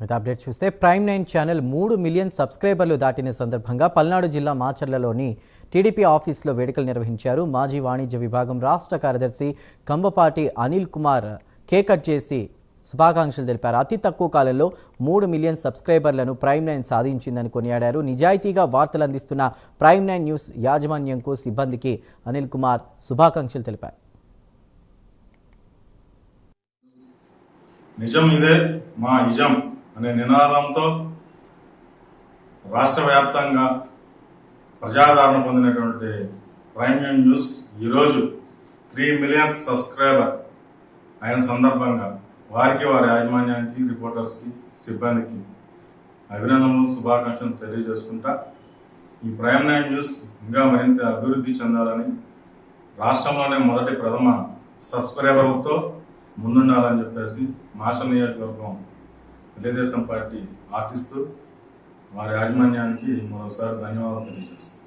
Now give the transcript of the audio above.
మిగతా అప్డేట్ చూస్తే prime nine channel మూడు మిలియన్ సబ్స్క్రైబర్లు దాటిన సందర్భంగా పల్నాడు జిల్లా మాచర్లలోని టీడీపీ ఆఫీసులో వేడుకలు నిర్వహించారు మాజీ వాణిజ్య విభాగం రాష్ట్ర కార్యదర్శి కంబపాటి అనిల్ కుమార్. కేక్ కట్ చేసి శుభాకాంక్షలు తెలిపారు. అతి తక్కువ కాలంలో మూడు మిలియన్ సబ్స్క్రైబర్లను ప్రైమ్ నైన్ సాధించిందని కొనియాడారు. నిజాయితీగా వార్తలు అందిస్తున్న ప్రైమ్ నైన్ న్యూస్ యాజమాన్యంకు సిబ్బందికి అనిల్ కుమార్ శుభాకాంక్షలు తెలిపారు. నిజం ఇదే మా ఇజం అనే నినాదంతో రాష్ట్ర వ్యాప్తంగా ప్రజాదరణ పొందినటువంటి ప్రైమ్ న్యూస్ ఈరోజు త్రీ మిలియన్స్ సబ్స్క్రైబర్ అయిన సందర్భంగా వారికి వారి యాజమాన్యానికి రిపోర్టర్స్కి సిబ్బందికి అభినందనలు శుభాకాంక్షలు తెలియజేసుకుంటా ఈ ప్రైమ్ నైన్ న్యూస్ ఇంకా మరింత అభివృద్ధి చెందాలని రాష్ట్రంలోనే మొదటి ప్రథమ సబ్స్క్రైబర్లతో ముందుండాలని చెప్పేసి మాషల్ నియోజకవర్గం తెలుగుదేశం పార్టీ ఆశిస్తూ వారి యాజమాన్యానికి మరోసారి ధన్యవాదాలు తెలియజేస్తాం